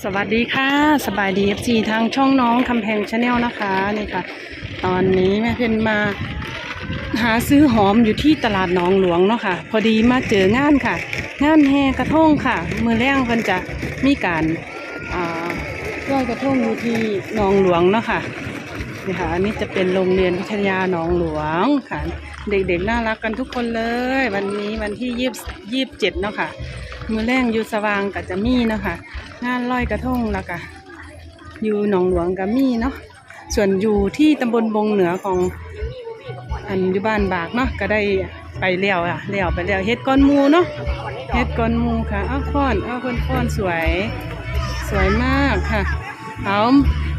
สวัสดีค่ะ สบายดีเอฟซีทางช่องน้องคำแพงชาแนลนะคะนี่ค่ะ ตอนนี้แม่เพนมาหาซื้อหอมอยู่ที่ตลาดหนองหลวงเนาะค่ะ พอดีมาเจองานค่ะ งานแห่กระทงค่ะ มือแรงเพิ่นจะมีการอ่าลอยกระทงอยู่ที่หนองหลวงเนาะค่ะนี่ค่ะอันนี้จะเป็นโรงเรียนวิทยาหนองหลวงค่ะ เด็กๆน่ารักกันทุกคนเลย วันนี้วันที่ยี่ยี่สิบเจ็ดเนาะค่ะ มือแรงอยู่สว่างกับจะมีเนาะค่ะงานลอยกระทงแล้วก็อยู่หนองหลวงกับมีเนาะส่วนอยู่ที่ตำบลบงเหนือของอันอยู่บ้านบากเนาะก็ได้ไปเลี้ยวอะเลี้ยวไปเลี้ยวเฮ็ดก้อนมูเนาะเฮ็ดก้อนมูค่ะอ้าวฟ้อนอ้าวเพิ่นฟ้อนสวยสวยมากค่ะเอา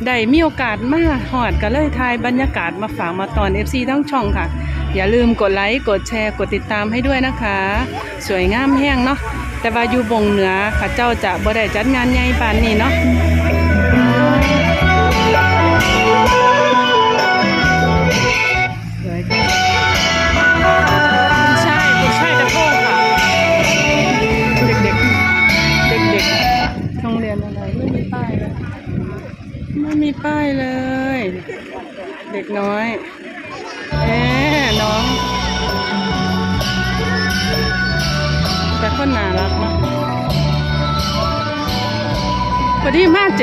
ได้มีโอกาสมาหอดก็เลยทายบรรยากาศมาฝากมาตอน FC ทั้งช่องค่ะ อย่าลืมกดไลค์ กดแชร์ กดติดตามให้ด้วยนะคะ สวยงามแห้งเนาะ แต่ว่าอยู่บงเหนือค่ะเจ้าจะบ่ได้จัดงานใหญ่ปานนี้เนาะ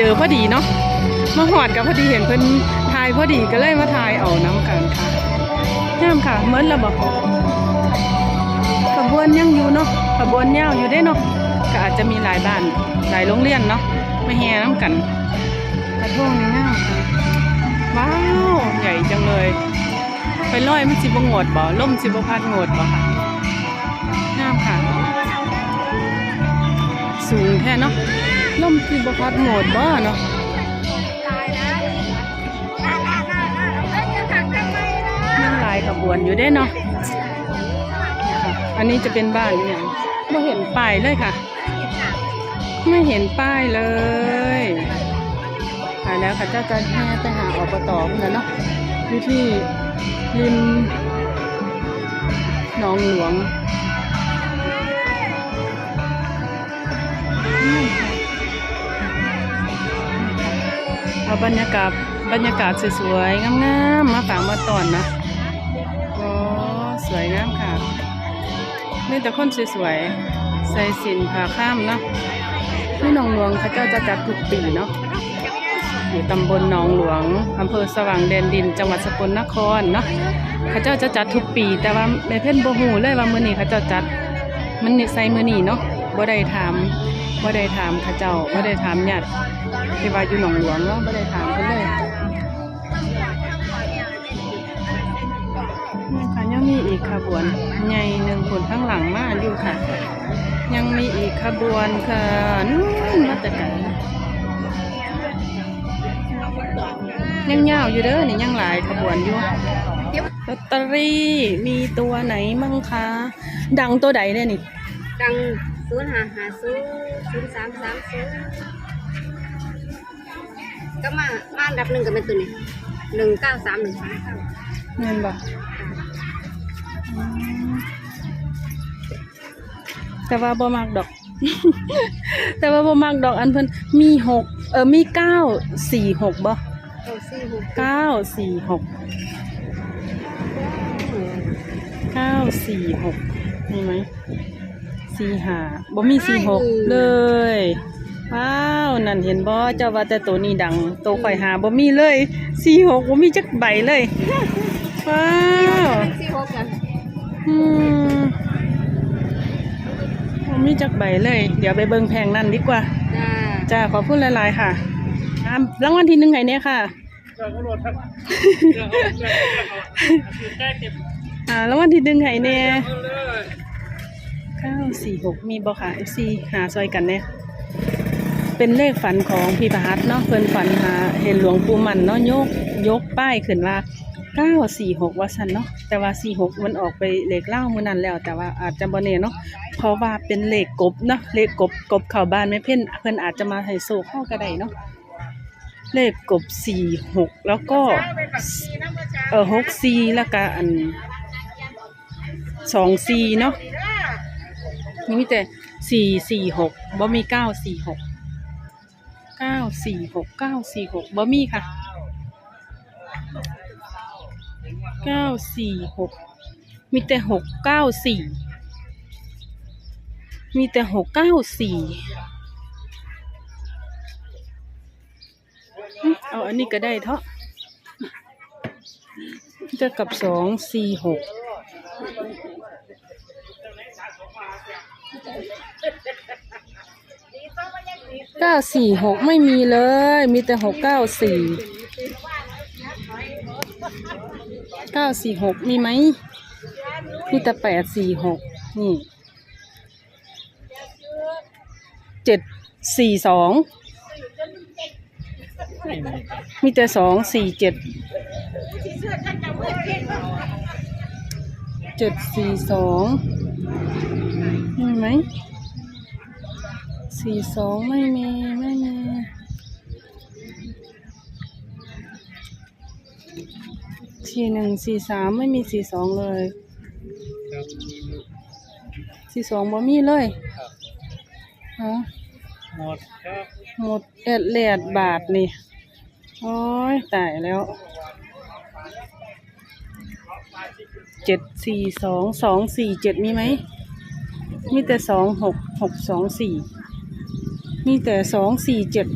จอพอดีเนาะมาหอดกับพอดีเห็นเพิ่นทายพอดีก็เลยมาทายเอาน้ำกันค่ะแห้มค่ะเหมือนระบอกขบวนยังอยู่เนาะขบวนยาวอยู่ได้เนาะก็อาจจะมีหลายบ้านหลายโรงเรียนเนาะมาแห่น้ำกันกระทงนี่งามค่ะว้าวใหญ่จังเลย ไปลอยมันสิบงดบ่ล่มสิบพัดงดบ่ค่ะงามค่ะ สูงแค่เนาะ ล่มสิบพัดงดบ่เนาะมันหลายขบวนอยู่ได้เนาะอันนี้จะเป็นบ้านเนี่ยไม่เห็นป้ายเลยค่ะ ไม่เห็นป้ายเลยค่ะแล้วค่ะเจ้าจะให้ไปหาอบตพุ่นนะเนาะอยู่ที่ริมหนองหลวงอื เอาบรรยากาศบรรยากาศสวยๆงามๆมาฝากมาตอนนะโอ้สวยงามค่ะมีแต่คนสวยๆใส่สินผ้าข้ามเนาะที่หนองหลวงเขาเจ้าจะจัดทุกปีเนาะอยู่ตำบลหนองหลวงอำเภอสว่างแดนดิน จังหวัดสกลนครเนาะเขาเจ้าจะจัดทุกปี แต่ว่าแม่เพ่นบ่ฮู้เลยว่ามื้อนี้เขาเจ้าจัดมันใส่มื้อนี้เนาะบ่ได้ถามบ่ได้ถามเขาเจ้าบ่ได้ถามญาติ ที่ว่าอยู่หนองหลวงเนาะบ่ได้ถามเพิ่นเลยนี่ค่ะยังมีอีกขบวนใหญ่หนึ่งคนข้างหลังมาอยู่ค่ะ ยังมีอีกขบวนค่ะนู่นมาต่ไกลยังยาวอยู่เด้อนี่ยังหลายขบวนอยู่ลอตเตอรี่มีตัวไหนมั่งคะดังตัวใดเนี่ยนี่ ดังศูนย์หาห้าศูนย์ศูนย์สามสามศูนย์ ก็มามาอันดับหนึ่งก็เป็นตัวนี้หนึ่งเก้าสามหนึ่งสามเก้าเงินบ่อืมแต่ว่าบ่มักดอก แต่ว่าบ่มักดอกอันเพิ่นมีหกเออมีเก้าสี่หกบ่เก้าสี่หกเก้าสี่หกเก้าสี่หกมีไหมสี่ห้าบ่มีสี่หกเลย ว้าว นั่นเห็นบ่เจ้าว่าแต่ตัวนี้ดัง ตัวข่อยหาบ่มีเลยสี่หกบ่มีจักใบเลย ว้าวสี่หกกันอืมบ่มีจักใบเลย เดี๋ยวไปเบิ่งแพงนั่นดีกว่า จ้าจ้าขอพูดหลายๆค่ะอ่ารางวัลที่หนึ่งไงเนี่ยค่ะอ่ารางวัลที่หนึ่งไงเนี่ยเก้าสี่หกมีบ่ค่ะ FC หาซอยกันเนี่ย เป็นเลขฝันของพี่ประหัตเนาะเพิ่นฝันหาเห็นหลวงปู่มันเนาะยกยกป้ายขึ้นว่าเก้าสี่หกว่าสันเนาะแต่ว่าสี่หกมันออกไปเลขเล่ามือนั้นแล้ว แต่ว่าอาจจะบ่แน่เนาะเพราะว่าเป็นเลขกบเนาะเลขกบกบเข้าบ้านแม่เพ่นเพิ่นอาจจะมาให้โซเข้าก็ไดเนาะเลขกบสี่หกแล้วก็เออหกสี่แล้วก็อันสองสี่เนาะนี่มีแต่สี่สี่หกบ่มีเก้าสี่หก เก้าสี่หกเก้าสี่หกบ่มีค่ะเก้าสี่หกมีแต่หกเก้าสี่มีแต่หกเก้าสี่เอาอันนี้ก็ได้เถอะจะกับสองสี่หก เก้าสี่หกไม่มีเลย มีแต่หกเก้าสี่เก้าสี่หกมีไหมมีแต่แปดสี่หกนี่เจ็ดสี่สองมีแต่สองสี่เจ็ดเจ็ดสี่สองมีไหม สี่สองไม่มี ไม่มี สี่หนึ่งสี่สามไม่มีสี่สองเลยครับสี่สองบ่มีเลยครับฮะหมดครับหมดเอ็ดเลดบาทนี่ โอ้ยตายแล้ว เจ็ดสี่สองสองสี่เจ็ดมีไหม มีแต่สองหกหกสองสี่ มีแต่สองสี่เจ็ด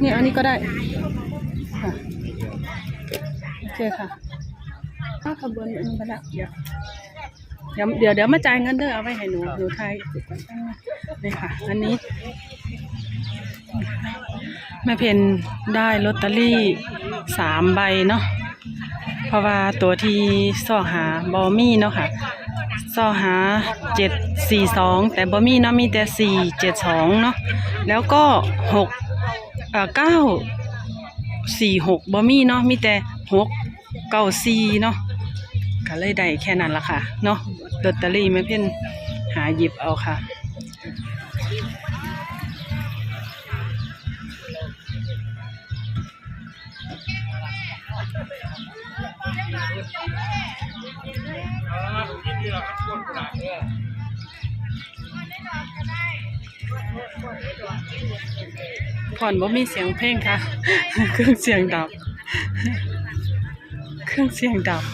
เนี่ยอันนี้ก็ได้ค่ะโอเคค่ะถ้าขบวนอันนี้ก็ได้เดี๋ยวเดี๋ยวเดี๋ยวเดี๋ยวมาจ่ายเงินเด้อเอาไว้ให้หนูหนูไทยนี่ค่ะ อันนี้แม่เพนได้ลอตเตอรี่สามใบเนาะเพราะว่าตัวที่ซ่อหาบอมี่เนาะค่ะซ่อหาเจ็ด สี่สองแต่บอมี่เนาะมีแต่สี่เจ็ดสองเนาะแล้วก็หกเอ่อเก้าสี่หกบอมี่เนาะมีแต่หกเก้าสี่เนาะก็เลยได้แค่นั้นละค่ะเนาะลอตเตอรี่แม่เพ้นหาหยิบเอาค่ะผ่ ผ่อนบ่มีเสียงเพลงค่ะ เครื่องเสียงดับ เครื่องเสียงดับ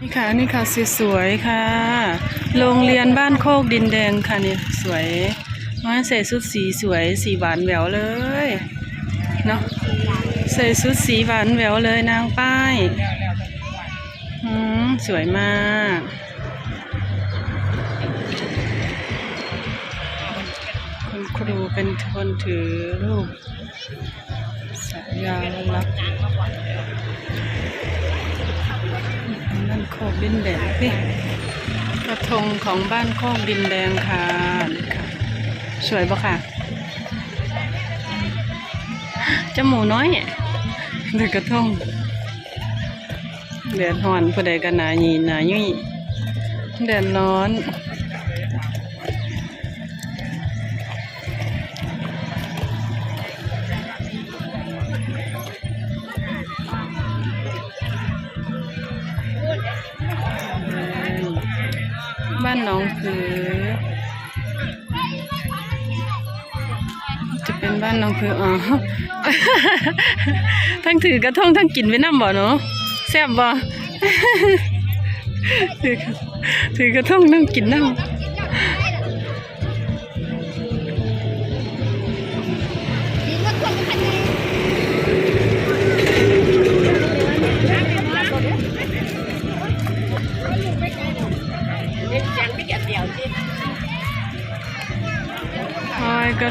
นี่ค่ะ นี่ค่ะสวยๆค่ะ โรงเรียนบ้านโคกดินแดงค่ะนี่สวยมาใส่ชุดสีสวยสีหวานแหววเลยเนาะใส่ชุดสีหวานแหววเลยนางป้ายอืมสวยมากคุณครูเป็นคนถือรูปสายาลักษณ์บ้านโคกดินแดงนี่ กระทงของบ้านโคกดินแดงค่ะนี่ค่ะ สวยปะค่ะจมูกน้อยเด็กกระทงแดดหอนผู้ใดกันหนาหยีหนายุ่ยแดดร้อน เป็นบ้านน้องคืออ๋อ ทั้งถือกระทงทั้งกินไว้น้ำบ่เนาะแซ่บบ่ถือกระถือกระทงนั่งกินน้ำ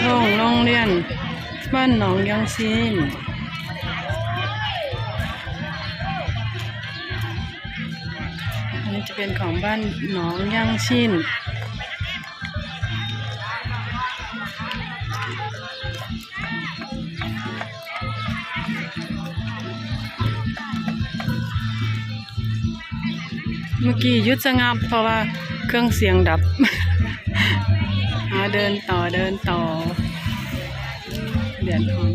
อยกระทงโรงเรียน บ้านหนองยางซีนอันนี้จะเป็นของบ้านหนองยางชินเมื่อกี้ยุดสงับเพราะว่าเครื่องเสียงดับ เดินต่อเดินต่อ เดือดร้อน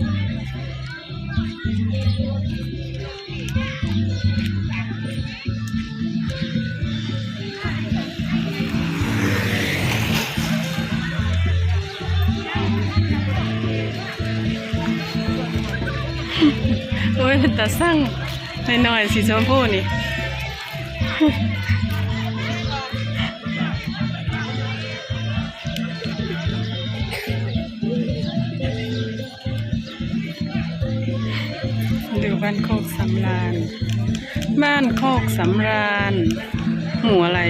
โอ้ยแต่สั่งหน่อยๆสีชมพูนี่ ดูบ้านโคกสำราญ บ้านโคกสำราญ หมู่อะไร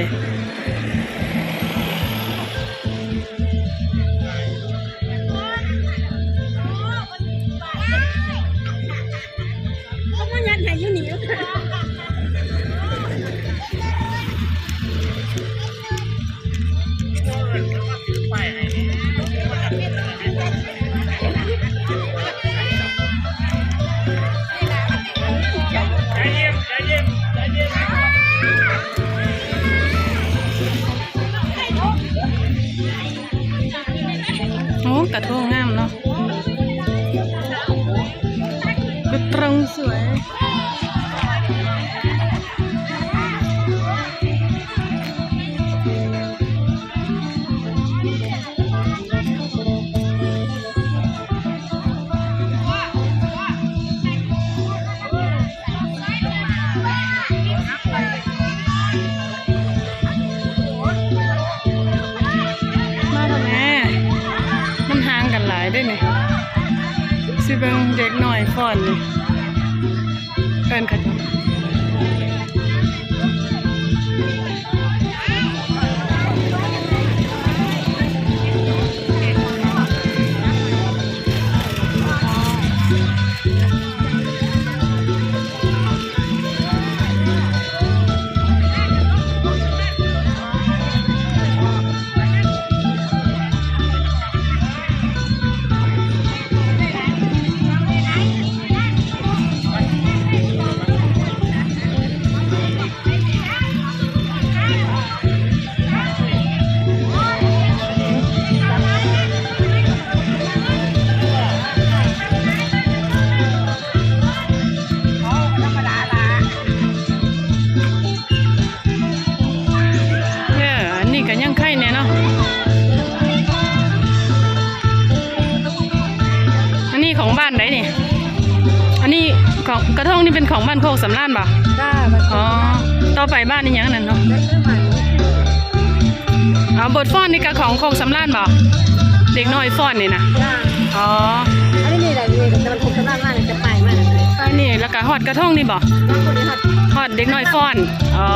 โอ้ เบิงเด็กหน่อยฟ้อนนี่ ของกระทงนี่เป็นของบ้านโคกสำรานป่ะจ้ามันอ๋อต่อไปบ้านนี่ยังนั่นเนาะได้ซื้อใหม่อ๋อบทฟ้อนนี่ก็ของโคกสำรานป่ะเด็กน้อยฟ้อนนี่นะจ้าอ๋ออันนี้นี่แหละนี่แต่มันคงจะบ้านมากจะไปมากเลยอันนี้แล้วก็ฮอดกระทงนี่บ่น้องคนนี้หัด ฮอดเด็กน้อยฟ้อนอ๋อ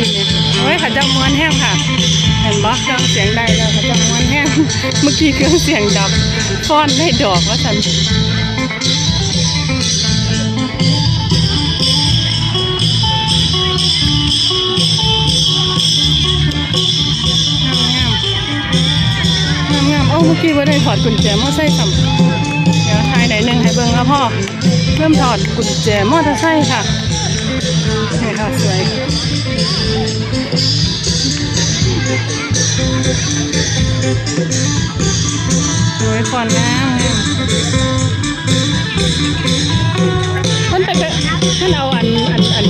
เสียงได้แล้วอยู่นี่โอ้ยเขาจะม้วนแห้งค่ะ เห็นบ่เครื่องเสียงได้แล้วเขาจะม้วนแห้ง เมื่อกี้เครื่องเสียงดับฟ้อนได้ดอกว่าสันงามงามงามๆโอ้เมื่อกี้ว่าได้ถอดกุญแจมอไซค์สัมเดี๋ยวทายไหนหนึ่งให้เบิ่งเอาพ่อ เริ่มถอดกุญแจมอเตอร์ไซค์ค่ะนี่ค่ะสวย สวยก่อนนะมันไปมันเอาอันอันอัน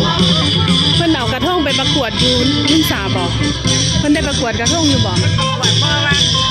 มันเอากระท่งไปประกวดยูนุ่นสาบอกมันได้ประกวดกระท่งอยู่บอกปะ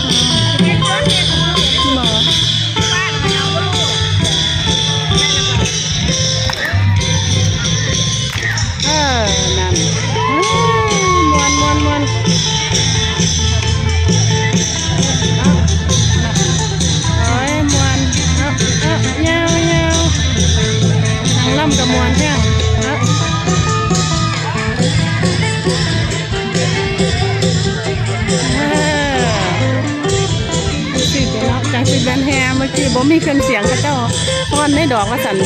มีเครื่องเสียงพระเจ้าพรในดอกว่าสัน